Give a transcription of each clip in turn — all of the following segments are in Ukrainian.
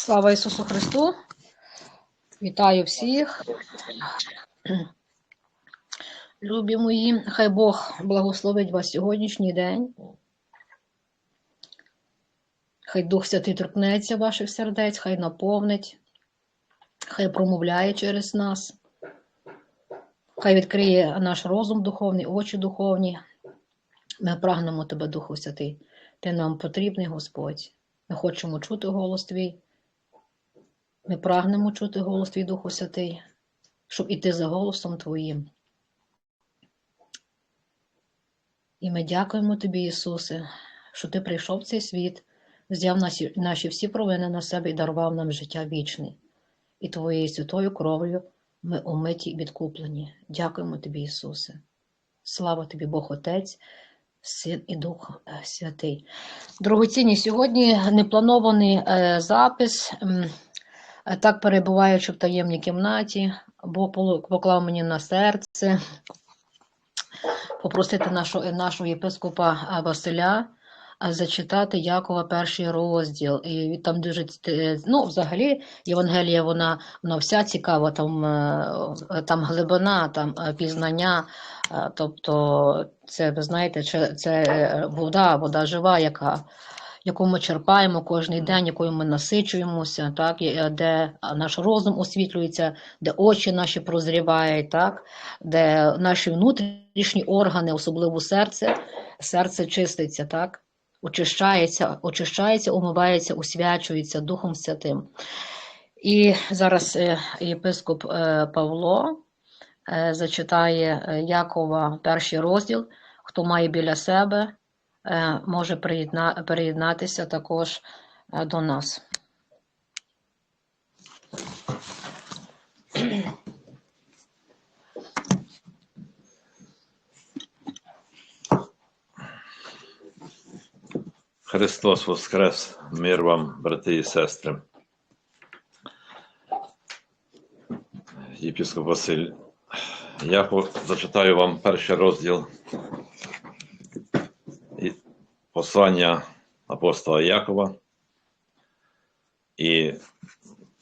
Слава Ісусу Христу! Вітаю всіх. Любі мої, хай Бог благословить вас сьогоднішній день. Хай Дух Святий торкнеться ваших сердець, хай наповнить, хай промовляє через нас, хай відкриє наш розум духовний, очі духовні. Ми прагнемо Тебе, Духу Святий. Ти нам потрібний Господь. Ми хочемо чути голос Твій. Ми прагнемо чути голос Твій Духу Святий, щоб іти за голосом Твоїм. І ми дякуємо Тобі, Ісусе, що Ти прийшов в цей світ, взяв наші, наші всі провини на себе і дарував нам життя вічне. І Твоєю святою кров'ю ми омиті і відкуплені. Дякуємо Тобі, Ісусе. Слава Тобі, Бог Отець, Син і Дух е, Святий. Дорогоцінні, сьогодні непланований е, запис. Е, Так перебуваючи в таємній кімнаті, Бог поклав мені на серце попросити нашого, нашого єпископа е, Василя е, зачитати Якова перший розділ. І там дуже ну, взагалі Євангелія, вона, вона вся цікава, там, там глибина, там пізнання. Тобто, це ви знаєте, це, вода, вода жива, яка яку ми черпаємо кожен день, якою ми насичуємося, так, е, де наш розум освітлюється, де очі наші прозрівають, так, де наші внутрішні органи, особливо серце, серце чиститься, так, очищається, очищається, умивається, освячується Духом Святим. І зараз е, єпископ е, Павло зачитає Якова перший розділ, хто має біля себе може приєдна, переєднатися також е, до нас. Христос Воскрес, мир вам, брати і сестри. Єпископ Василь, я зачитаю вам перший розділ послання апостола Якова і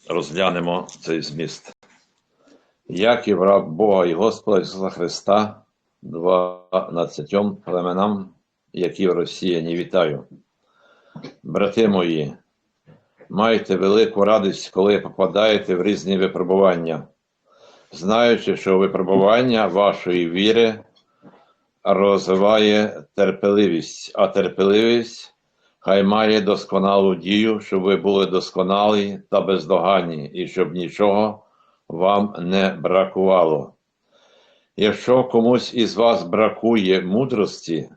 розглянемо цей зміст. Яків раб Бога і Господа Ісуса Христа, дванадцятьом племенам, які в Росії не вітаю. Брати мої, майте велику радість, коли попадаєте в різні випробування, знаючи, що випробування вашої віри розвиває терпеливість, а терпеливість хай має досконалу дію, щоб ви були досконалі та бездоганні, і щоб нічого вам не бракувало. Якщо комусь із вас бракує мудрості,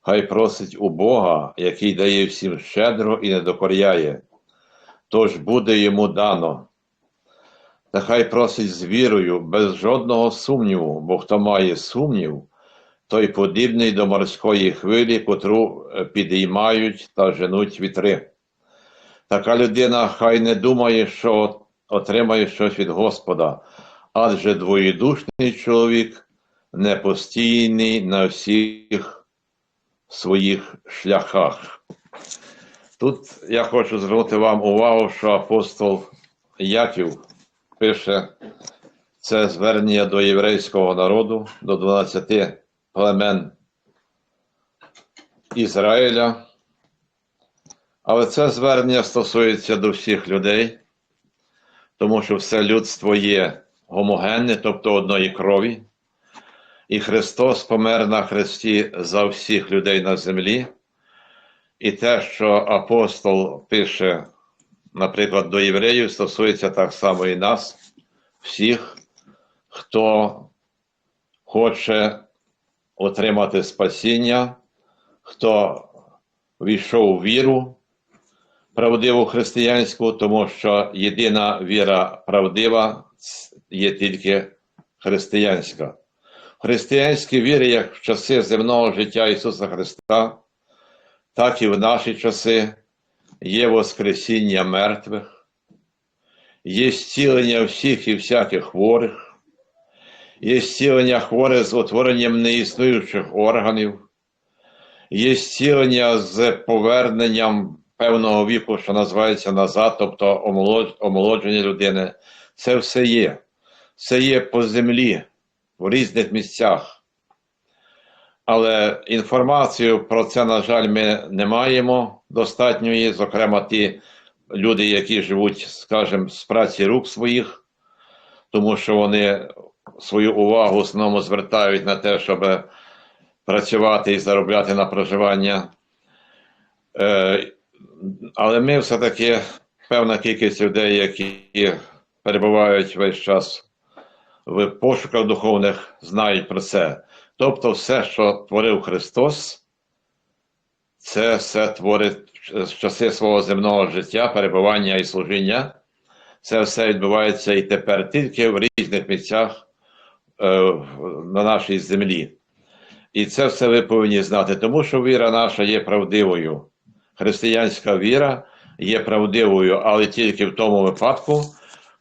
хай просить у Бога, який дає всім щедро і не докоряє, тож буде йому дано. Та хай просить з вірою, без жодного сумніву, бо хто має сумнів, той подібний до морської хвилі, котру е, підіймають та женуть вітри. Така людина хай не думає, що отримає щось від Господа, адже двоєдушний чоловік непостійний на всіх своїх шляхах. Тут я хочу звернути вам увагу, що апостол Яків пише це звернення до єврейського народу, до 12 племен Ізраїля. Але це звернення стосується до всіх людей, тому що все людство є гомогенне, тобто одної крові. І Христос помер на хресті за всіх людей на землі. І те, що апостол пише, наприклад, до євреїв, стосується так само і нас, всіх, хто хоче отримати спасіння, хто війшов у віру правдиву християнську, тому що єдина віра правдива є тільки християнська. В християнській вірі, як в часи земного життя Ісуса Христа, так і в наші часи є Воскресіння мертвих, є зцілення всіх і всяких хворих, є зцілення хворих з утворенням неіснуючих органів, є зцілення з поверненням певного віку, що називається назад, тобто омолодження людини. Це все є. Це є по землі в різних місцях. Але інформацію про це, на жаль, ми не маємо достатньої, зокрема, ті люди, які живуть, скажімо, з праці рук своїх, тому що вони свою увагу основному звертають на те, щоб працювати і заробляти на проживання. Е, але ми все-таки певна кількість людей, які перебувають весь час в пошуках духовних, знають про це. Тобто, все, що творив Христос, це все творить з часи свого земного життя, перебування і служіння. Це все відбувається і тепер тільки в різних місцях е, на нашій землі. І це все ви повинні знати, тому що віра наша є правдивою. Християнська віра є правдивою, але тільки в тому випадку,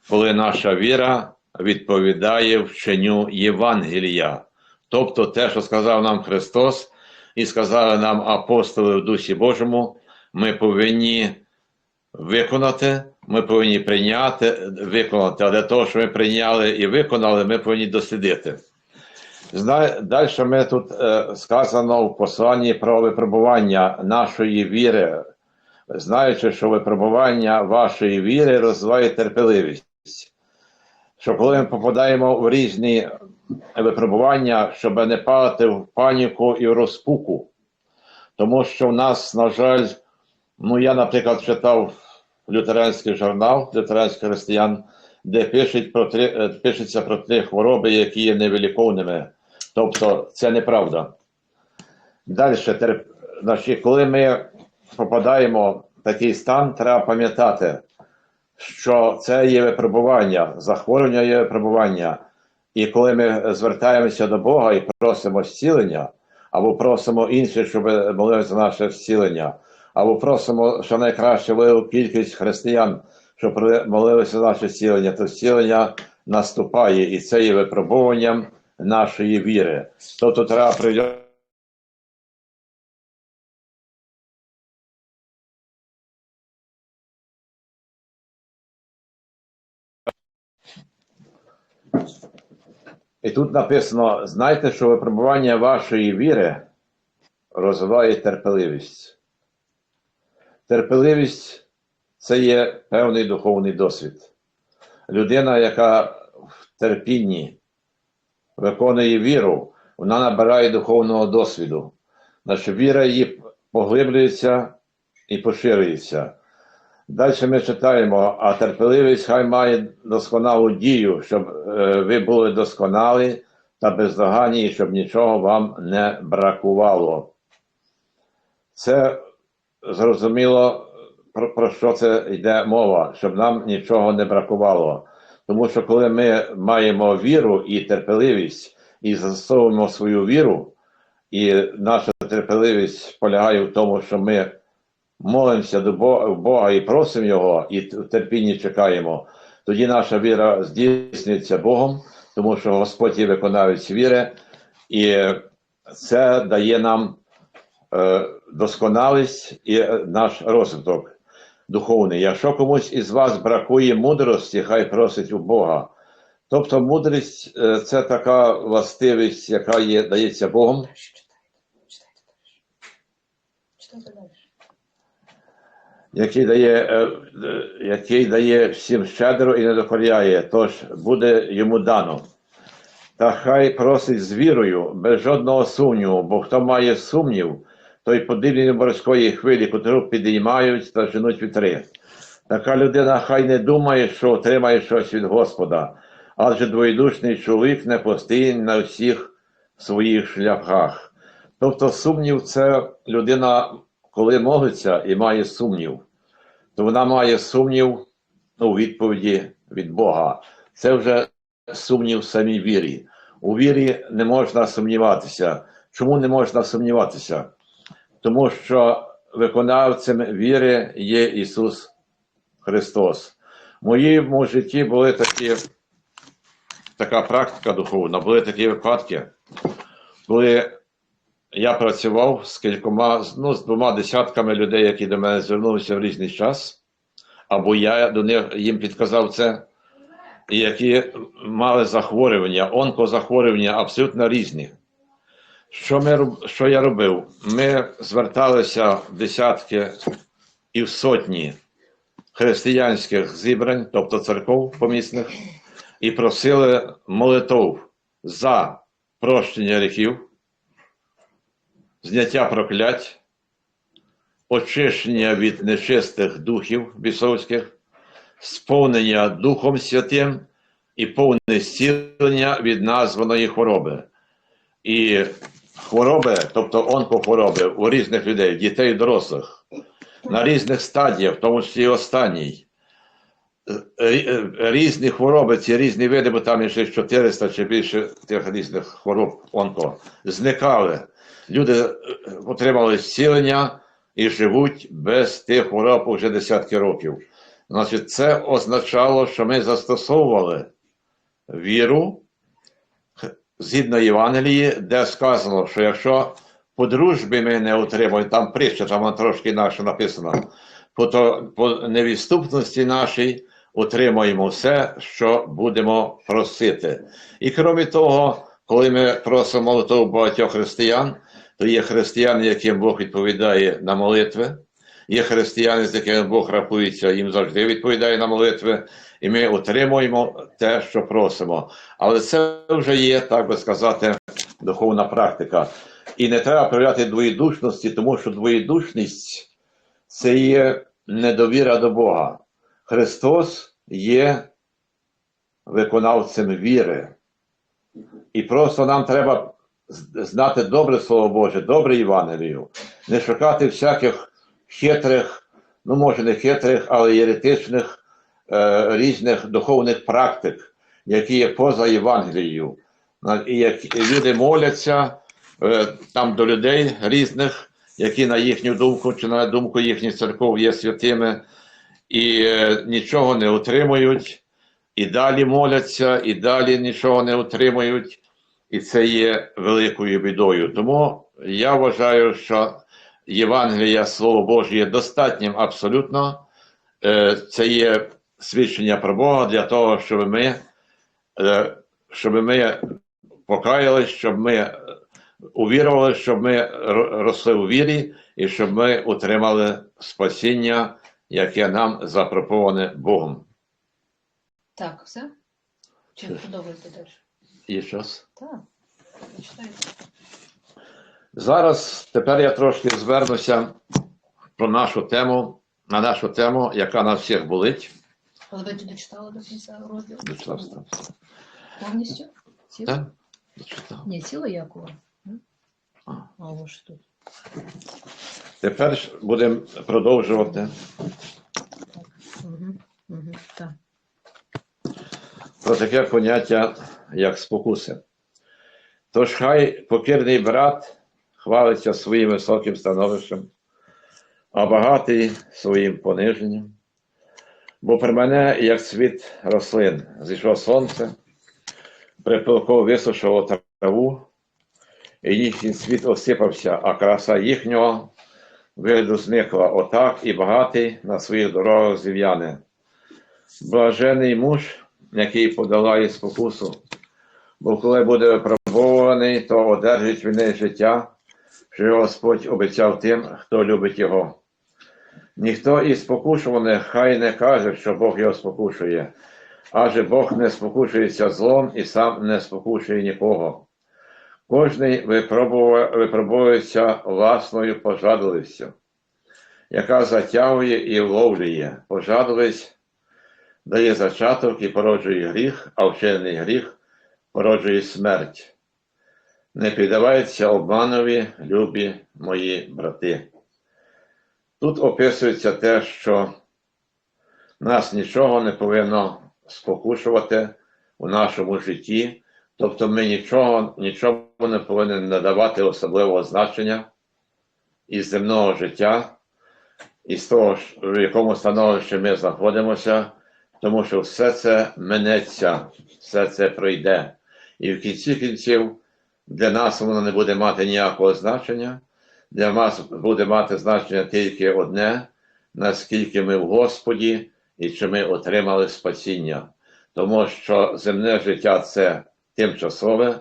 коли наша віра відповідає вченню Євангелія. Тобто те, що сказав нам Христос, і сказали нам апостоли в Дусі Божому, ми повинні виконати, ми повинні прийняти, виконати. А для того, щоб ми прийняли і виконали, ми повинні дослідити. Далі ми тут е, сказано в посланні про випробування нашої віри, знаючи, що випробування вашої віри розвиває терпеливість. Що коли ми попадаємо в різні випробування, щоб не падати в паніку і в розпуку. Тому що в нас, на жаль, ну я, наприклад, читав лютеранський журнал лютеранських християн, де пишуть про три, е, пишеться про три хвороби, які є невиліковними. Тобто це неправда. Далі, терп... коли ми попадаємо в такий стан, треба пам'ятати, що це є випробування, захворювання є випробування. І коли ми звертаємося до Бога і просимо зцілення, або просимо інших, щоб молилися за наше зцілення, або просимо, що найкраще велику кількість християн, при- молилися наше зцілення, то зцілення наступає, і це є випробуванням нашої віри. Тобто треба прийняти. І тут написано: знайте, що випробування вашої віри розвиває терпеливість. Терпеливість це є певний духовний досвід. Людина, яка в терпінні виконує віру, вона набирає духовного досвіду. Наша віра її поглиблюється і поширюється. Далі ми читаємо, а терпеливість хай має досконалу дію, щоб е, ви були досконалі та бездоганні, щоб нічого вам не бракувало. Це зрозуміло, про, про що це йде мова, щоб нам нічого не бракувало. Тому що коли ми маємо віру і терпеливість, і застосовуємо свою віру, і наша терпеливість полягає в тому, що ми молимося до Бога, і просимо Його, і в терпінні чекаємо, тоді наша віра здійснюється Богом, тому що Господь є виконавець віри, і це дає нам е, досконалість і е, наш розвиток духовний. Якщо комусь із вас бракує мудрості, хай просить у Бога. Тобто мудрість е, це така властивість, яка є, дається Богом. Який дає, е, який дає всім щедро і не докоряє, тож буде йому дано. Та хай просить з вірою, без жодного сумніву, бо хто має сумнів, той подібний морської хвилі, котру підіймають та женуть вітри. Така людина хай не думає, що отримає щось від Господа, адже двоєдушний чоловік не постійний на всіх своїх шляхах. Тобто сумнів це людина, коли молиться і має сумнів, то вона має сумнів у відповіді від Бога. Це вже сумнів самій вірі. У вірі не можна сумніватися. Чому не можна сумніватися? Тому що виконавцем віри є Ісус Христос. В моєму житті були такі, така практика духовна, були такі випадки, коли я працював з кількома, ну, з двома десятками людей, які до мене звернулися в різний час, або я до них їм підказав це, які мали захворювання, онкозахворювання абсолютно різні. Що, ми, що я робив? Ми зверталися в десятки і в сотні християнських зібрань, тобто церков помісних, і просили молитов за прощення гріхів, зняття проклять, очищення від нечистих духів бісовських, сповнення Духом Святим і повне зцілення від названої хвороби. І хвороби, тобто онкохвороби у різних людей, дітей і дорослих, на різних стадіях, в тому числі і останній. Різні хвороби, ці різні види, бо там ще 400 чи більше тих різних хвороб онко, зникали. Люди е, отримали зцілення і живуть без тих хвороб уже десятки років. Значить, це означало, що ми застосовували віру згідно Євангелії, де сказано, що якщо по дружбі ми не отримуємо, там притча, там трошки інакше написано, по, то, по невідступності нашій отримаємо все, що будемо просити. І крім того, коли ми просимо молитву багатьох християн, то є християни, яким Бог відповідає на молитви, є християни, з якими Бог рахується, їм завжди відповідає на молитви, і ми отримуємо те, що просимо. Але це вже є, так би сказати, духовна практика. І не треба проявляти двоєдушності, тому що двоєдушність це є недовіра до Бога. Христос є виконавцем віри. І просто нам треба знати добре Слово Боже, добре Євангелію, не шукати всяких хитрих, ну може не хитрих, але єретичних е, різних духовних практик, які є поза Євангелією. І як люди моляться е, там до людей різних, які на їхню думку чи на думку їхніх церков є святими, і е, нічого не отримують, і далі моляться, і далі нічого не отримують. І це є великою бідою. Тому я вважаю, що Євангелія, Слово Боже, є достатнім абсолютно. Це є свідчення про Бога для того, щоб ми, е, щоб ми покаялись, щоб ми увірували, щоб ми росли у вірі і щоб ми отримали спасіння, яке нам запропоноване Богом. Так, все? Чи продовжуєте далі? Є час? Так. Зараз тепер я трошки звернуся про нашу тему, на нашу тему, яка нас всіх болить. Але ви дочитали до кінця розділу? Дочитав, став. Повністю? Ціло? Так? Дочитав. Ні, ціло Якова. А. А, ось тут. Тепер будемо продовжувати Угу. Угу. Так. про таке поняття, як спокуси. Тож хай покірний брат хвалиться своїм високим становищем, а багатий своїм пониженням. Бо при мене, як світ рослин, зійшло сонце, припилко висушило траву, і їхній світ осипався, а краса їхнього вигляду зникла. Отак і багатий на своїх дорогах зів'яне. Блажений муж, який подолає спокусу, бо коли буде випробований, то одержить він неї життя, що Господь обіцяв тим, хто любить його. Ніхто із спокушуваних хай не каже, що Бог його спокушує, адже Бог не спокушується злом і сам не спокушує нікого. Кожний випробується власною пожадливістю, яка затягує і вловлює. Пожадливість дає зачаток і породжує гріх, а вчений гріх породжує смерть. Не піддавайтеся обманові, любі мої брати. Тут описується те, що нас нічого не повинно спокушувати у нашому житті, тобто ми нічого, нічого не повинні надавати особливого значення із земного життя, із того, в якому становищі ми знаходимося, тому що все це минеться, все це пройде. І в кінці кінців Для нас воно не буде мати ніякого значення. Для нас буде мати значення тільки одне, наскільки ми в Господі і чи ми отримали спасіння. Тому що земне життя це тимчасове,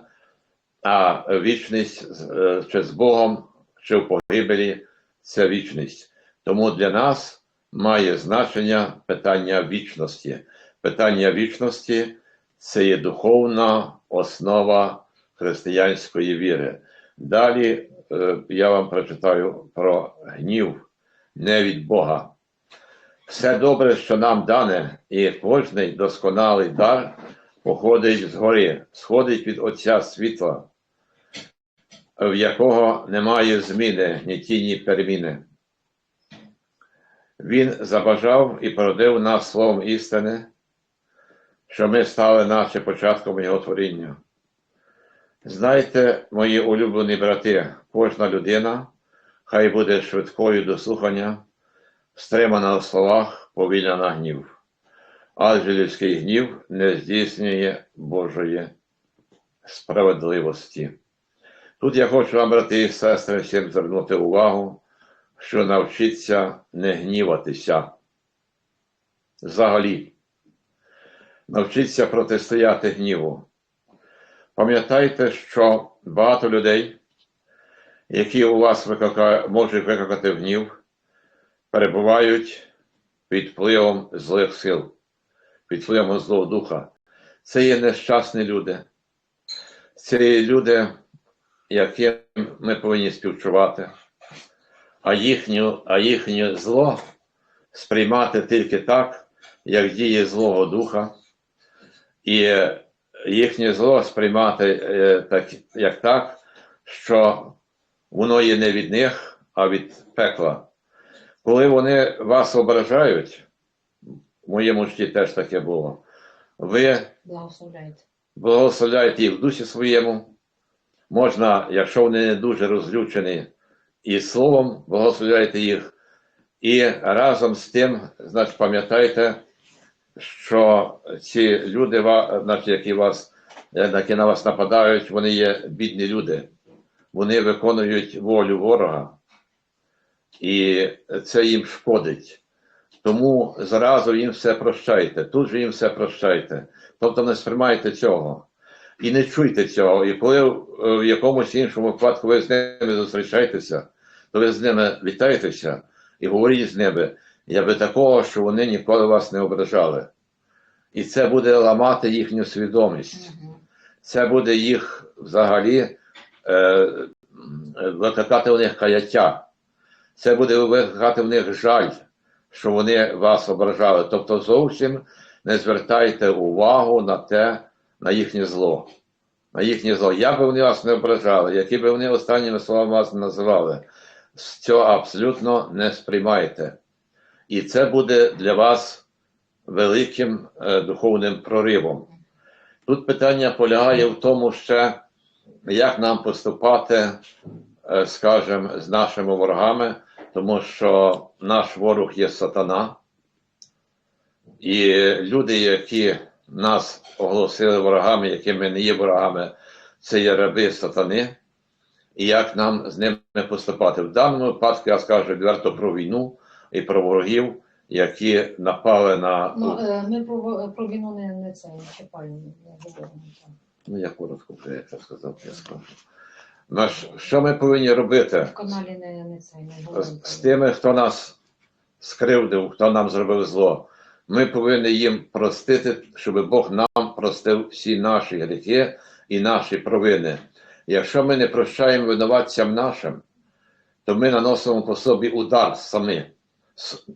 а вічність е, чи з Богом, чи в погибелі це вічність. Тому для нас має значення питання вічності. Питання вічності це є духовна основа християнської віри. Далі е, я вам прочитаю про гнів не від Бога. Все добре, що нам дане, і кожний досконалий дар походить згори, сходить від Отця світла, в якого немає зміни, ні тіні переміни. Він забажав і породив нас словом істини, що ми стали наче початком Його творіння. Знайте, мої улюблені брати, кожна людина хай буде швидкою до слухання, стримана в словах, повільна на гнів. Адже людський гнів не здійснює Божої справедливості. Тут я хочу вам, брати і сестри, всім звернути увагу, що навчиться не гніватися. Взагалі, навчиться протистояти гніву. Пам'ятайте, що багато людей, які у вас можуть викликати гнів, перебувають під впливом злих сил, під впливом злого духа. Це є нещасні люди. Це є люди, яким ми повинні співчувати, а їхнє, а їхнє зло сприймати тільки так, як діє злого духа, і їхнє зло сприймати е, так, як так, що воно є не від них, а від пекла. Коли вони вас ображають, в моєму житті теж таке було, ви Благословляйте. благословляєте їх в дусі своєму. Можна, якщо вони не дуже розлючені, і словом благословляєте їх. І разом з тим, значить, пам'ятайте, що ці люди, значить, які, вас, е, які на вас нападають, вони є бідні люди. Вони виконують волю ворога. І це їм шкодить. Тому зразу їм все прощайте, тут же їм все прощайте. Тобто не сприймайте цього. І не чуйте цього. І коли в якомусь іншому випадку ви з ними зустрічаєтеся, то ви з ними вітаєтеся і говоріть з ними, я би такого, що вони ніколи вас не ображали. І це буде ламати їхню свідомість. Це буде їх взагалі е, викликати в них каяття. Це буде викликати в них жаль, що вони вас ображали. Тобто зовсім не звертайте увагу на те, на їхнє зло. На їхнє зло. Як би вони вас не ображали, які би вони останніми словами вас не називали, цього абсолютно не сприймайте. І це буде для вас великим е, духовним проривом. Тут питання полягає в тому, ще, як нам поступати, е, скажімо, з нашими ворогами, тому що наш ворог є сатана. І люди, які нас оголосили ворогами, якими не є ворогами, це є раби сатани. І як нам з ними поступати? В даному випадку я скажу відверто про війну і про ворогів, які напали на. Ну, е, ми про, про війну не, не це не чіпаємо, не говоримо. так. Ну, я коротко як я сказав, я скажу. Наш, що ми повинні робити В каналі не, не це не говоримо. з тими, хто нас скривдив, хто нам зробив зло? Ми повинні їм простити, щоб Бог нам простив всі наші гріхи і наші провини. Якщо ми не прощаємо винуватцям нашим, то ми наносимо по собі удар самі.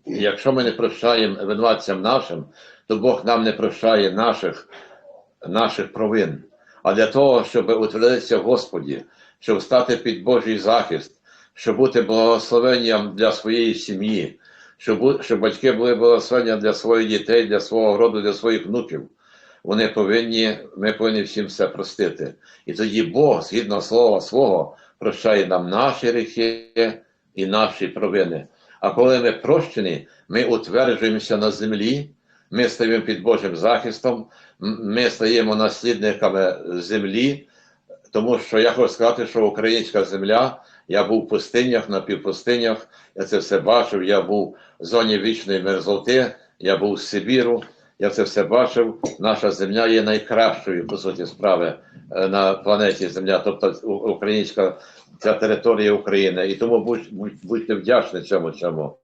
Якщо ми не прощаємо винуватцям нашим, то Бог нам не прощає наших, наших провин. А для того, щоб утвердитися в Господі, щоб стати під Божий захист, щоб бути благословенням для своєї сім'ї, щоб, щоб батьки були благословенням для своїх дітей, для свого роду, для своїх внуків. Вони повинні, ми повинні всім все простити. І тоді Бог, згідно слова свого, прощає нам наші гріхи і наші провини. А коли ми прощені, ми утверджуємося на землі, ми стаємо під Божим захистом, ми стаємо наслідниками землі, тому що я хочу сказати, що українська земля, я був в пустинях, на півпустинях, я це все бачив, я був в зоні вічної мерзлоти, я був в Сибіру, я це все бачив. Наша земля є найкращою, по суті, справи е, на планеті Земля, тобто українська ця територія України. І тому будь, будь, будьте вдячні цьому цьому.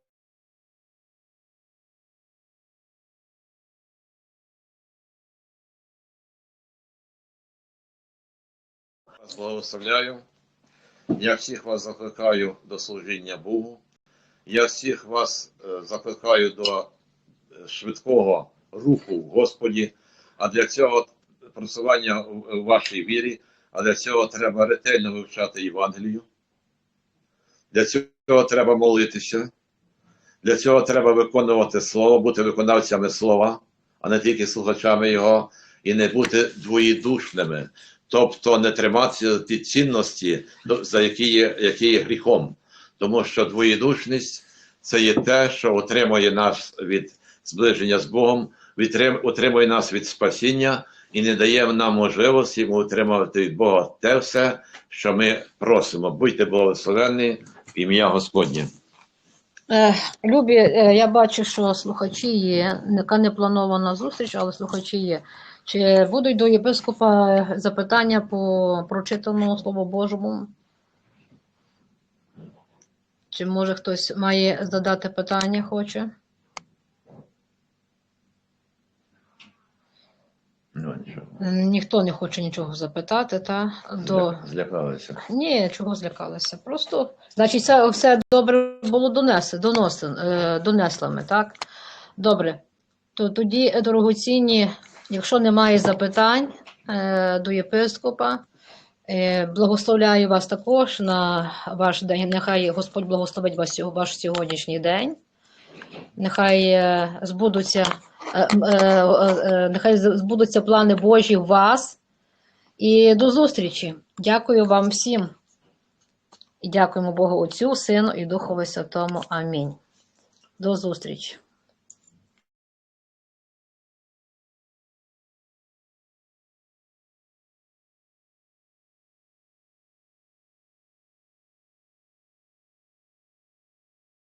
Благословляю. Я всіх вас закликаю до служіння Богу. Я всіх вас е, закликаю до е, швидкого руху в Господі. А для цього просування в вашій вірі, а для цього треба ретельно вивчати Євангелію. Для цього треба молитися. Для цього треба виконувати слово, бути виконавцями слова, а не тільки слухачами його, і не бути двоєдушними, тобто не триматися ті цінності, за які є, які є гріхом. Тому що двоєдушність це є те, що отримує нас від зближення з Богом, утримує нас від спасіння і не дає нам можливості отримувати від Бога те все, що ми просимо. Будьте благословенні в ім'я Господнє. Е, Любі, е, я бачу, що слухачі є. Яка не планована зустріч, але слухачі є. Чи будуть до єпископа запитання по прочитаному Слову Божому? Чи може хтось має задати питання, хоче? Ну, нічого. М, Ніхто не хоче нічого запитати, та? До... Злякалися. Ні, чого злякалися. Просто, значить, це все добре було донесе, доносен, е, так? Добре. То тоді, дорогоцінні, якщо немає запитань е, до єпископа, е, благословляю вас також на ваш день. Нехай Господь благословить вас ваш сьогоднішній день. Нехай збудуться, нехай збудуться плани Божі в вас. І до зустрічі. Дякую вам всім. І дякуємо Богу Отцю, Сину і Духові Святому. Амінь. До зустрічі.